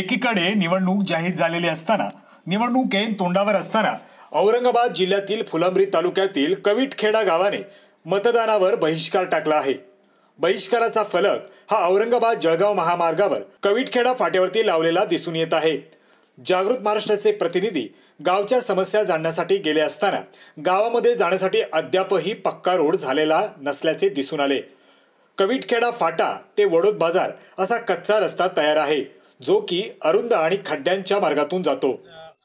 एकीकडे निवडणूक जाहीर झालेली असताना निवडणूक ऐन तोंडावर असताना औरंगाबाद जिल्ह्यातील फुलंब्री तालुक्यातील कविटखेडा गावाने मतदानावर बहिष्कार टाकला आहे. बहिष्काराचा फलक हा औरंगाबाद जळगाव महामार्गावर कविटखेडा फाट्यावरती लावलेला दिसून येत आहे. जागृत महाराष्ट्राचे प्रतिनिधी गावच्या समस्या जाणण्यासाठी गेले असताना गावामध्ये जाण्यासाठी अद्यापही पक्का रोड झालेला नसल्याचे दिसून आले. कविटखेडा फाटा ते वडोद बाजार असा कच्चा रस्ता तयार आहे. जो की अरुंद आणि खड्ड्यांच्या मार्गातून जातो.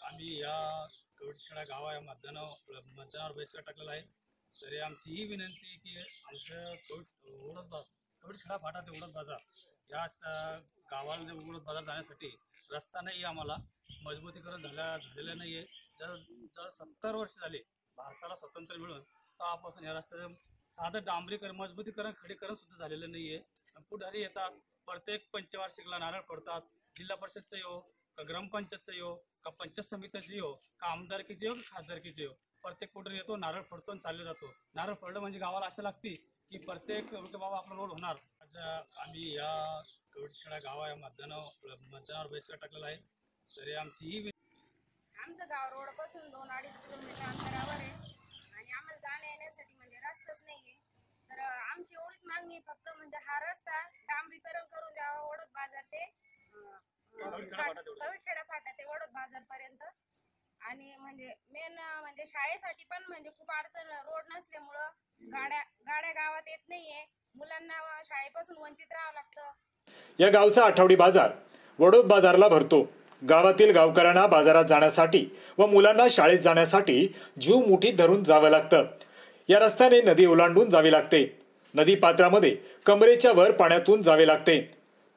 आम्ही या कवडखेडा गावा या मतदाना मतदानावर बहिष्कार टाकलेला आहे. तरी आमची ही विनंती आहे की आमचं कवड ओढत बा कवडखेडा फाटा ते ओढत बाजार या गावाला जे बाजार जाण्यासाठी रस्ता नाही आहे आम्हाला. मजबूतीकरण झाल्या झालेलं नाही आहे. जर जर सत्तर वर्ष झाले भारताला स्वातंत्र्य मिळून तेव्हापासून या रस्त्याचं साधं डांबरीकरण मजबूतीकरण खडीकरण सुद्धा झालेलं नाही आहे. पुढारी येतात प्रत्येक पंचवार्षिकला नारळ पडतात जिल्हा परिषदचं येऊ का ग्रामपंचायतचं येऊ का पंचायत समितीचं येऊ का आमदारकीचं येऊ का खासदारकीचं येऊ प्रत्येक कुठं येतो नारळ फोडतो आणि चालले जातो. नारळ फोडलं म्हणजे गावाला असं लागते की प्रत्येक बाबा आपला रोड होणार. आम्ही या कवडखेडा गावा या मतदाना मतदानावर बहिष्कार टाकलेला आहे. तरी आमची ही आमचं गाव रोडपासून दोन अडीच किलोमीटर अंतरावर आहे. आणि आम्हाला जाण्या येण्यासाठी म्हणजे रस्ताच नाहीये. तर आमची एवढीच मागणी फक्त म्हणजे हा रस्ता डांबरीकरण करून द्यावा ओढत बाजार ते. कवडखेडा फाटा ते ओढत बाजार पर्यंत आणि म्हणजे मेन म्हणजे शाळेसाठी पण म्हणजे खूप अडचण रोड नसल्यामुळं गाड्या गाड्या गावात येत नाहीये. मुलांना शाळेपासून वंचित राहावं लागतं. या गावचा आठवडी बाजार वडोद बाजारला भरतो. गावातील गावकऱ्यांना बाजारात जाण्यासाठी व मुलांना शाळेत जाण्यासाठी जीव मुठीत धरून जावं लागतं. या रस्त्याने नदी ओलांडून जावी लागते. नदी पात्रामध्ये कमरेच्या वर पाण्यातून जावे लागते.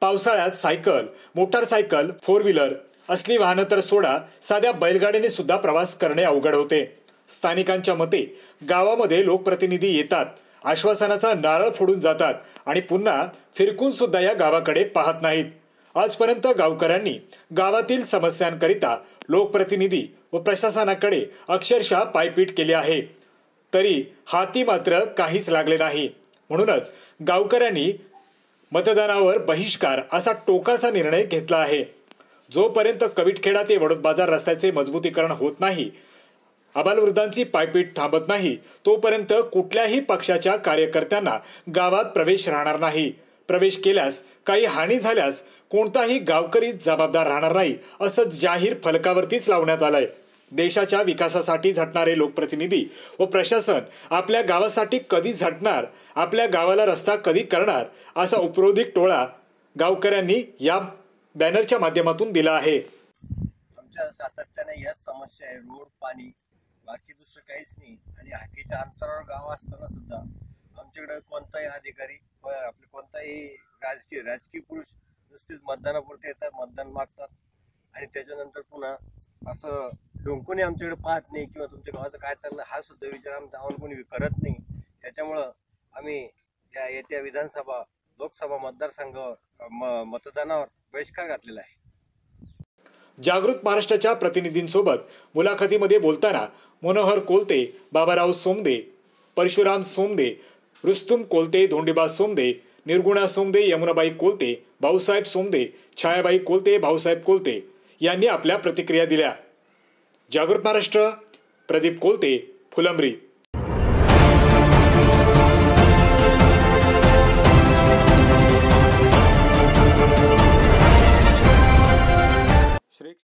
पावसाळ्यात सायकल मोटारसायकल फोर व्हीलर असली वाहनं तर सोडा साध्या बैलगाडीने सुद्धा प्रवास करणे अवघड होते. स्थानिकांच्या मते गावामध्ये लोकप्रतिनिधी येतात आश्वासनाचा नारळ फोडून जातात आणि पुन्हा फिरकून सुद्धा या गावाकडे पाहत नाहीत. आजपर्यंत गावकऱ्यांनी गावातील समस्यांकरिता लोकप्रतिनिधी व प्रशासनाकडे अक्षरशः पायपीट केली आहे. तरी हाती मात्र काहीच लागले नाही. म्हणूनच गावकऱ्यांनी मतदानावर बहिष्कार असा टोकाचा निर्णय घेतला आहे. जोपर्यंत कविटखेडा ते वडोद बाजार रस्त्याचे मजबूतीकरण होत नाही अबालवृद्धांची पायपीट थांबत नाही तोपर्यंत कुठल्याही पक्षाच्या कार्यकर्त्यांना गावात प्रवेश राहणार नाही. प्रवेश केल्यास काही हानी झाल्यास कोणताही गावकरी जबाबदार राहणार नाही असं जाहीर फलकावरतीच लावण्यात आलंय. देशाच्या विकासासाठी झटणारे लोकप्रतिनिधी व प्रशासन आपल्या गावासाठी कधी झटणार आपल्या गावाला रस्ता कधी करणार असा उपरोधिक टोळा गावकऱ्यांनी या बॅनरच्या माध्यमातून दिला आहे. आमच्या सातत्याने याच समस्या आहे. रोड पाणी बाकी दुसरं काहीच नाही. आणि हाकीच्या अंतरावर गाव असताना सुद्धा आमच्याकडे कोणताही अधिकारी आपले कोणताही राजकीय राजकीय पुरुष नुसतेच मतदानापुरते येतात मतदान मागतात. आणि त्याच्यानंतर पुन्हा असं डोंकून आमच्याकडे पाहत नाही किंवा तुमच्या गावाचं काय चाललं हा सुद्धा विचार आमचा आम्हाला कोणी करत नाही. त्याच्यामुळं आम्ही या येत्या विधानसभा लोकसभा मतदारसंघावर मतदानावर बहिष्कार घातलेला आहे. जागृत महाराष्ट्राच्या प्रतिनिधींसोबत मुलाखतीमध्ये बोलताना मनोहर कोलते बाबाराव सोमदे परशुराम सोमदे रुस्तुम कोलते धोंडीबा सोमदे निर्गुणा सोमदे यमुनाबाई कोलते भाऊसाहेब सोमदे छायाबाई कोलते भाऊसाहेब कोलते यांनी आपल्या प्रतिक्रिया दिल्या. जागृत महाराष्ट्र प्रदीप कोलते फुलंब्री.